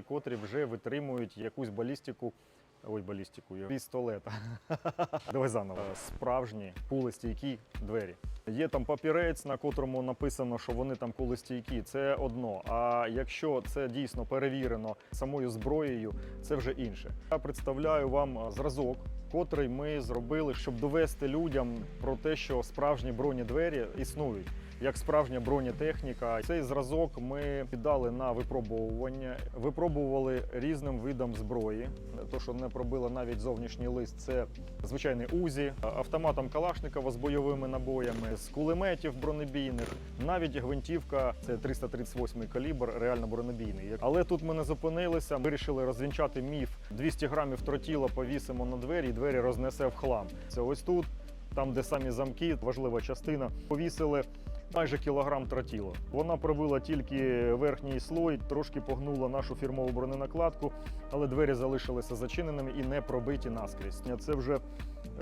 котрі вже витримують якусь балістику. Ой, балістику, пістолета. Давай заново. Е, Справжні кулестійкі двері. Є там папірець, на котрому написано, що вони там кулестійкі. Це одно. А якщо це дійсно перевірено самою зброєю, це вже інше. Я представляю вам е, зразок, котрий ми зробили, щоб довести людям про те, що справжні бронедвері існують. Як справжня бронетехніка, цей зразок ми віддали на випробовування. Випробували різним видам зброї. То, що не пробило навіть зовнішній лист, це звичайний УЗІ, автоматом Калашникова з бойовими набоями, з кулеметів бронебійних, навіть гвинтівка це 338 калібр, реально бронебійний. Але тут ми не зупинилися. Вирішили розвінчати міф. 200 грамів тротіла повісимо на двері, і двері рознесе в хлам. Це ось тут, там, де самі замки, важлива частина, повісили. Майже кілограм тротілу. Вона пробила тільки верхній слой, трошки погнула нашу фірмову броненакладку, але двері залишилися зачиненими і не пробиті наскрізь. Це вже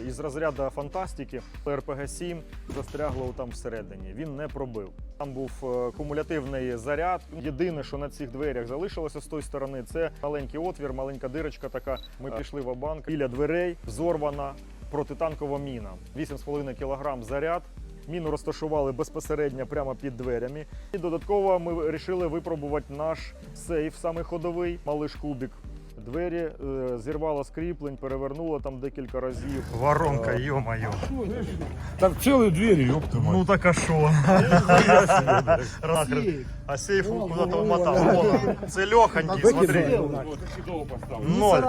із розряду фантастики. РПГ-7 застрягло там всередині. Він не пробив. Там був е, кумулятивний заряд. Єдине, що на цих дверях залишилося з тої сторони, це маленький отвір, маленька дирочка. Така ми пішли в банк біля дверей, взорвана протитанкова міна. 8,5 кг заряд. Міну розташували безпосередньо прямо під дверями. І додатково ми вирішили випробувати наш сейф, саме ходовий, малиш кубік. Двері е, зірвало з кріплень, перевернуло там декілька разів. Воронка, Е, йо-моє. Так целые двери, ёпта мать. Ну так а що? А сейф куди-то вмотав. Це льоханький, смотри. Ноль.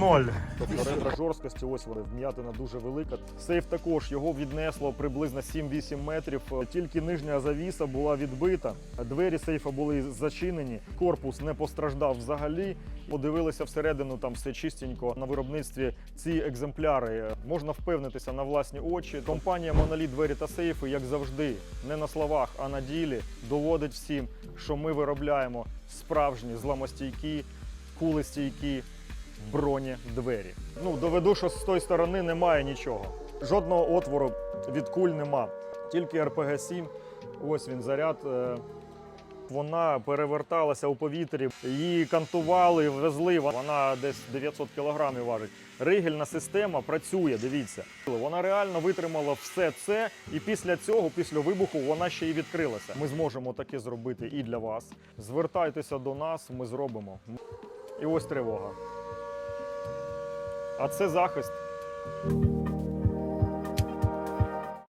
Ноль. Тобто ретро жорсткості, ось вони, вм'ятина дуже велика. Сейф також його віднесло приблизно 7-8 метрів. Тільки нижня завіса була відбита. Двері сейфа були зачинені. Корпус не постраждав взагалі. Подивилися всередину, там все чистенько. На виробництві ці екземпляри е, можна впевнитися на власні очі. Компанія Моноліт двері та сейфи, як завжди, не на словах, а на ділі доводить всім, що ми виробляємо справжні зламостійкі, кулестійкі броні двері. Ну, доведу, що з тої сторони немає нічого. Жодного отвору від куль нема. Тільки РПГ-7. Ось він заряд. Вона переверталася у повітрі, її кантували, везли. Вона десь 900 кілограмів важить. Ригельна система працює. Дивіться, вона реально витримала все це, і після цього, після вибуху, вона ще й відкрилася. Ми зможемо таке зробити і для вас. Звертайтеся до нас, ми зробимо. І ось тривога. А це захист.